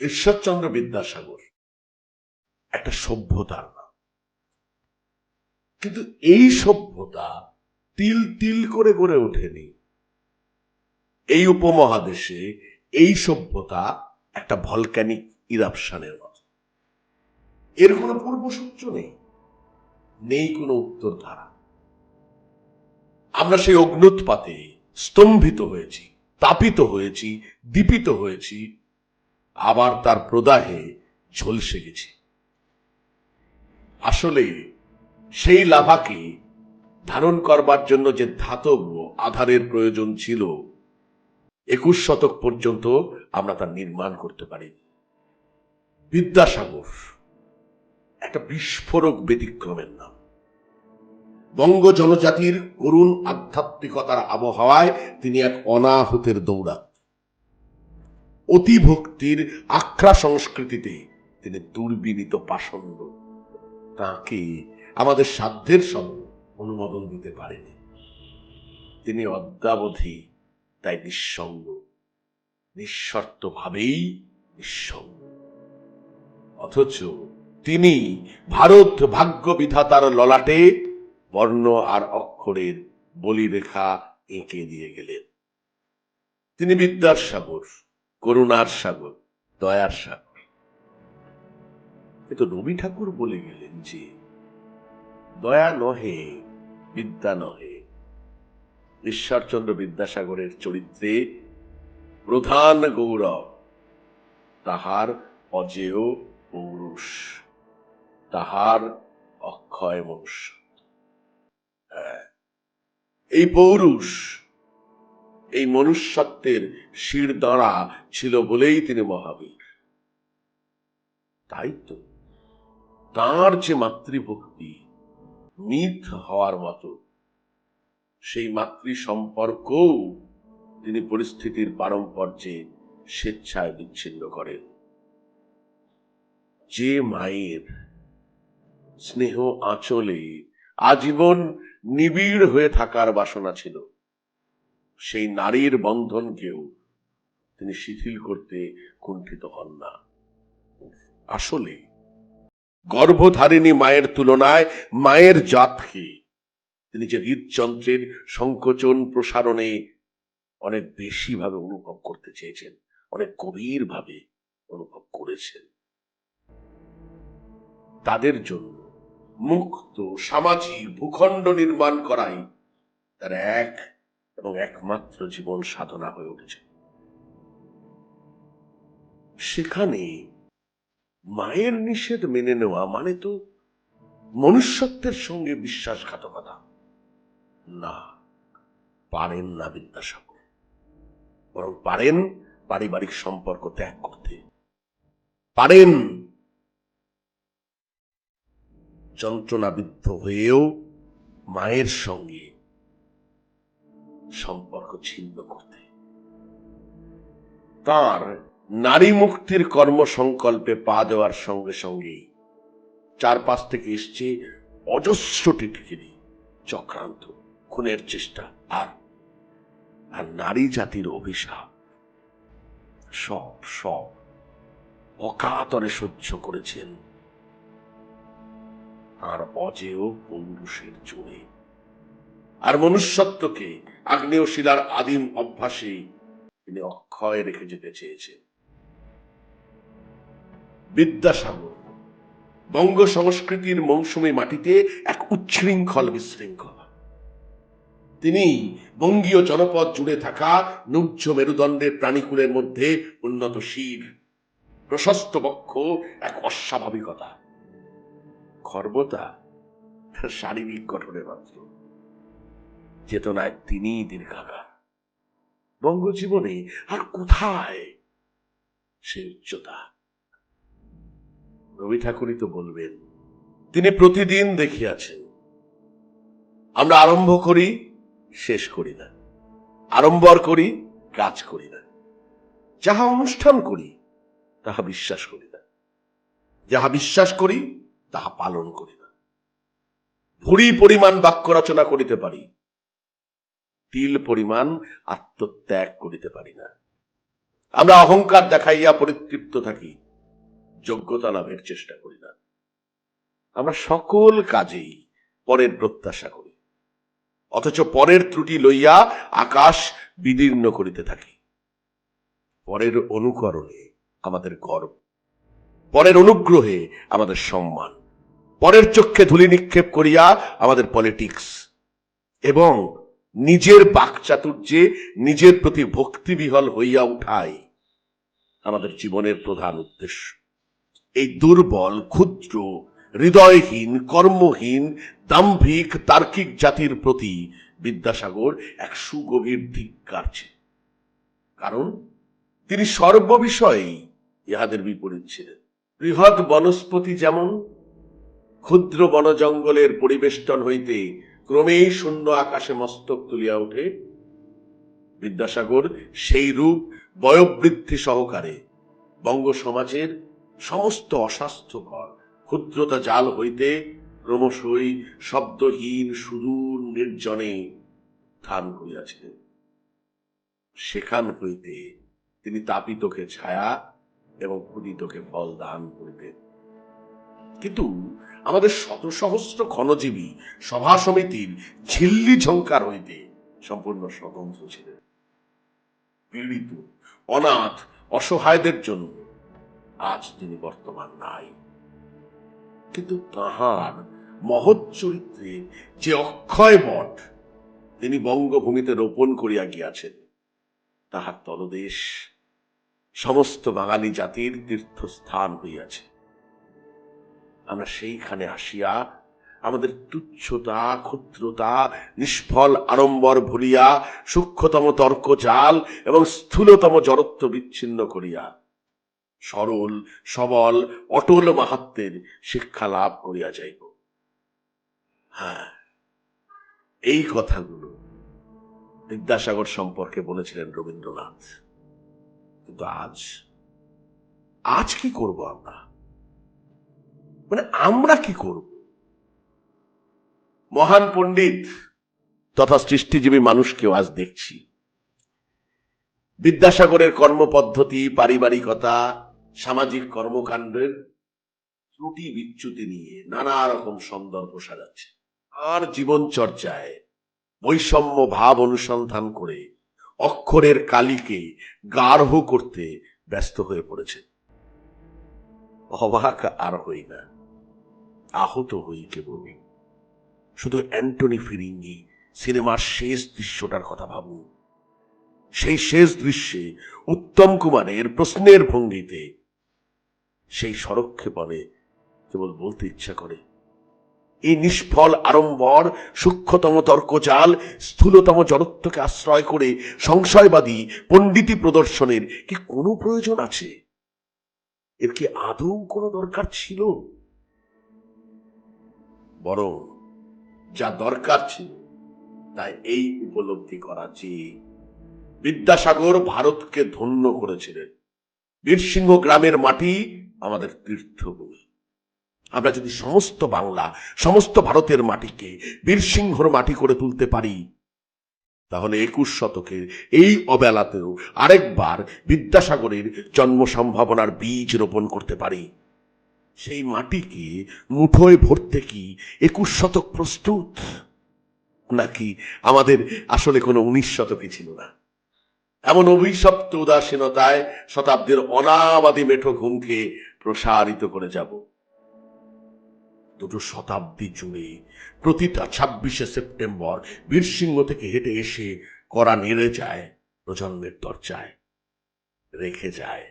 ঈশ্বরচন্দ্র বিদ্যাসাগর। একটা সভ্যতার নাম। কিন্তু এই সভ্যতা তিল তিল করে গড়ে ওঠেনি। এই উপমহাদেশে এই সভ্যতা একটা ভলক্যানিক ইরাপশনের মতো। এর কোনো পূর্বসূত্র নেই। নেই কোনো উত্তর ধারা আমরা সেই অগ্নুৎপাতে স্তম্ভিত হয়েছি, তাপিত হয়েছি, দীপিত হয়েছি আবার তার প্রদাহে ঝলসে গেছে। আসলে সেই লাভাকে ধারণ করবার জন্য যে ধাতব আধারের প্রয়োজন ছিল, একুশ শতক পর্যন্ত আমরা তা নির্মাণ করতে পারি। বিদ্যাসাগর, একটা বিস্ফোরক ব্যতিক্রমের নাম। বঙ্গ জনজাতির করুণ আধ্যাত্মিকতার আবহাওয়ায় তিনি এক অনাহতের দৌড়া অতিভক্তির আখড়া সংস্কৃতিতে তিনি দুর্বিনীত পাষণ্ড। তাকে আমাদের সাধ্যের সব অনুমোদন দিতে পারেনি। তিনি অদ্যাবধি তাই নিঃসঙ্গ নিঃশর্ত ভাবেই নিঃসঙ্গ। অথচ তিনি ভারত ভাগ্য বিধাতার ললাটে বর্ণ আর অক্ষরের বলিরেখা এঁকে দিয়ে গেলেন। তিনি বিদ্যার সাগর। করুণার সাগর দয়ার সাগর। কিন্তু রবি ঠাকুর বলে গেলেন যে দয়া নহে বিদ্যা নহে। ঈশ্বরচন্দ্র বিদ্যাসাগরের চরিত্রে প্রধান গৌরব তাহার অজেয় পৌরুষ তাহার অক্ষয় মনুষ্য। হ্যাঁ, এই পৌরুষ এই মনুষ্যত্বের শির দ্বারা ছিল বলেই তিনি মহাবীর। তাই তো, তার যে মাতৃভক্তি মিথ হওয়ার মতো, সেই মাতৃ সম্পর্কও তিনি পরিস্থিতির পারম্পর্যে স্বেচ্ছায় বিচ্ছিন্ন করেন। যে মায়ের স্নেহ আঁচলে আজীবন নিবিড় হয়ে থাকার বাসনা ছিল সেই নারীর বন্ধনকেও তিনি শিথিল করতে কুণ্ঠিত হন না। আসলে গর্ভধারিণী মায়ের তুলনায় মায়ের জাতকে তিনি যে হৃদযন্ত্রের সংকোচন প্রসারণে অনেক বেশি ভাবে অনুভব করতে চেয়েছেন, অনেক গভীর ভাবে অনুভব করেছেন। তাদের জন্য মুক্ত সামাজিক ভূখণ্ড নির্মাণ করাই তার এক এবং একমাত্র জীবন সাধনা হয়ে উঠেছে। সেখানে মায়ের নিষেধ মেনে নেওয়া মানে তো মনুষ্যত্বের সঙ্গে বিশ্বাসঘাতকতা। না, পারেন না বিদ্যাসাগর। বরং পারেন পারিবারিক সম্পর্ক ত্যাগ করতে। পারেন যন্ত্রণাবিদ্ধ হয়েও মায়ের সঙ্গে সম্পর্ক ছিন্ন করতে। তার নারী মুক্তির কর্মসংকল্পে পা দেওয়ার সঙ্গে সঙ্গেই চারপাশ থেকে এসছে অজস্র টিটকিরি, চক্রান্ত, খুনের চেষ্টা আর আর নারী জাতির অভিশাপ। সব সব অকাতরে সহ্য করেছেন। আর অজেয় পৌরুষের জোরে আর মনুষ্যত্বকে আগ্নেয় শিলার আদিম অভ্যাসে তিনি অক্ষয় রেখে যেতে চেয়েছেন। বিদ্যাসাগর বঙ্গ সংস্কৃতির মৌসুমী মাটিতে এক উচ্ছৃঙ্খল বিশৃঙ্খলা। তিনি বঙ্গীয় জনপদ জুড়ে থাকা নুজ্জ মেরুদণ্ডের প্রাণীকুলের মধ্যে উন্নত শির, প্রশস্ত বক্ষ, এক অস্বাভাবিকতা। খর্বতা, শারীরিক গঠনে মাত্র। চেতনায় তিনি দীর্ঘাকার। বঙ্গজীবনে আর কোথায় সে উচ্চতা? রবি ঠাকুরই তো বলবেন, তিনি প্রতিদিন দেখিয়াছেন। আমরা আরম্ভ করি, শেষ করি না। আড়ম্বর করি, কাজ করি না। যাহা অনুষ্ঠান করি, তাহা বিশ্বাস করি না। যাহা বিশ্বাস করি, তাহা পালন করি না। ভুরি পরিমাণ বাক্য রচনা করিতে পারি। তিল পরিমাণ আত্মত্যাগ করিতে পারি না। আমরা অহংকার দেখাইয়া পরিতৃপ্ত থাকি, যোগ্যতা লাভের চেষ্টা করি না। আমরা সকল কাজেই পরের প্রত্যাশা করি, অথচ পরের ত্রুটি লইয়া আকাশ বিদীর্ণ করিতে থাকি। পরের অনুকরণে আমাদের গর্ব, পরের অনুগ্রহে আমাদের সম্মান, পরের চক্ষে ধুলি নিক্ষেপ করিয়া আমাদের পলিটিক্স এবং নিজের বাকচাতুর্যে নিজের প্রতি ভক্তিবিহল হইয়া উঠাই আমাদের জীবনের প্রধান উদ্দেশ্য। এই দুর্বল, ক্ষুদ্র, হৃদয়হীন, কর্মহীন, দাম্ভিক, তার্কিক জাতির প্রতি বিদ্যাসাগর এক সুগভীর ধিক্কার ছিল কারণ তিনি সর্ববিষয়েই ইহাদের বিপরীত ছিলেন। বৃহৎ বনস্পতি যেমন, ক্ষুদ্র বনজঙ্গলের পরিবেষ্টন হইতে ক্রমেই শূন্য আকাশে মস্তক তুলিয়া ওঠে। বিদ্যাসাগর সেই রূপ বয়োবৃদ্ধি সহকারে বঙ্গ সমাজের সমস্ত অস্বাস্থ্যকর, ক্ষুদ্রতা জাল হইতে ক্রমশই শব্দহীন সুদূর নির্জনে স্থান করিয়াছিলেন। সেখান হইতে তিনি তাপিতকে ছায়া এবং ক্ষুদিতকে ফল দান করিতেন কিন্তু আমাদের শত সহস্র ক্ষণজীবী সভা সমিতির ঝিল্লি ঝঙ্কার হইতে সম্পূর্ণ স্বতন্ত্র ছিলেন। পীড়িত, অনাথ, অসহায়দের জন্য আজ তিনি বর্তমান নাই। কিন্তু তাহার মহৎ চরিত্রে যে অক্ষয় বট তিনি বঙ্গভূমিতে রোপণ করিয়া গিয়াছেন, তাহার তলদেশ সমস্ত বাঙালি জাতির তীর্থস্থান হইয়াছে। আমরা সেইখানে আসিয়া আমাদের তুচ্ছতা, ক্ষুদ্রতা, নিষ্ফল আড়ম্বর ভুলিয়া সূক্ষ্মতম তর্ক জাল এবং স্থূলতম জড়ত্ব বিচ্ছিন্ন করিয়া, সরল, সবল, অটল মাহাত্মের শিক্ষা লাভ করিয়া যাইব। হ্যাঁ এই কথাগুলো বিদ্যাসাগর সম্পর্কে বলেছিলেন রবীন্দ্রনাথ। কিন্তু আজ আজ কি করব আমরা? মানে আমরা কি করব? মহান পণ্ডিত তথা সৃষ্টিজীবী মানুষকেও আজ দেখছি। বিদ্যাসাগরের কর্মপদ্ধতি, পারিবারিকতা, সামাজিক কর্মকাণ্ডের ত্রুটি বিচ্যুতি নিয়ে নানা রকম সন্দর্ভ সাজাচ্ছে। আর জীবন চর্চায় বৈষম্য ভাব অনুসন্ধান করে অক্ষরের কালিকে গার্হ করতে ব্যস্ত হয়ে পড়েছে। অবাক আর হই না। আহত হই কেবল শুধু অ্যান্টনি ফিরিঙ্গি সিনেমার শেষ দৃশ্যটার কথা ভাবুন। সেই শেষ দৃশ্যে উত্তম কুমারের প্রশ্নের ভঙ্গিতে সেই সরক্ষেপণে কেবল বলতে ইচ্ছা করে। এই নিষ্ফল আড়ম্বর, সূক্ষ্মতম তর্কজাল স্থূলতম জড়ত্বকে আশ্রয় করে সংশয়বাদী পণ্ডিতি প্রদর্শনের কি কোনো প্রয়োজন আছে? এর কি আদৌ কোনো দরকার ছিল? বরং যা দরকার ছিল, তাই এই উপলব্ধি করা যে বিদ্যাসাগর ভারতকে ধন্য করেছিলেন। বীরসিংহ গ্রামের মাটি আমাদের তীর্থভূমি। আমরা যদি সমস্ত বাংলা, সমস্ত ভারতের মাটিকে বীরসিংহর মাটি করে তুলতে পারি, তাহলে একুশ শতকের এই অবেলাতেও আরেকবার বিদ্যাসাগরের জন্ম সম্ভাবনার বীজ রোপণ করতে পারি। সেই মাটিকে মুঠোয় ভরতে কি একুশ শতক প্রস্তুত? নাকি আমাদের আসলে কোনো উনিশ শতকে ছিল না? এমন অভিশপ্ত উদাসীনতায় শতাব্দীর অনাবাদী মেঠো ঘুমকে প্রসারিত করে যাব। দুটো শতাব্দী জুড়ে প্রতিটা ছাব্বিশে সেপ্টেম্বর বীরসিংহ থেকে হেঁটে এসে করা নেড়ে যায় প্রজন্মের দরজায়, রেখে যায়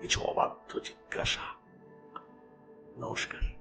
কিছু অবাধ্য জিজ্ঞাসা। নমস্কার।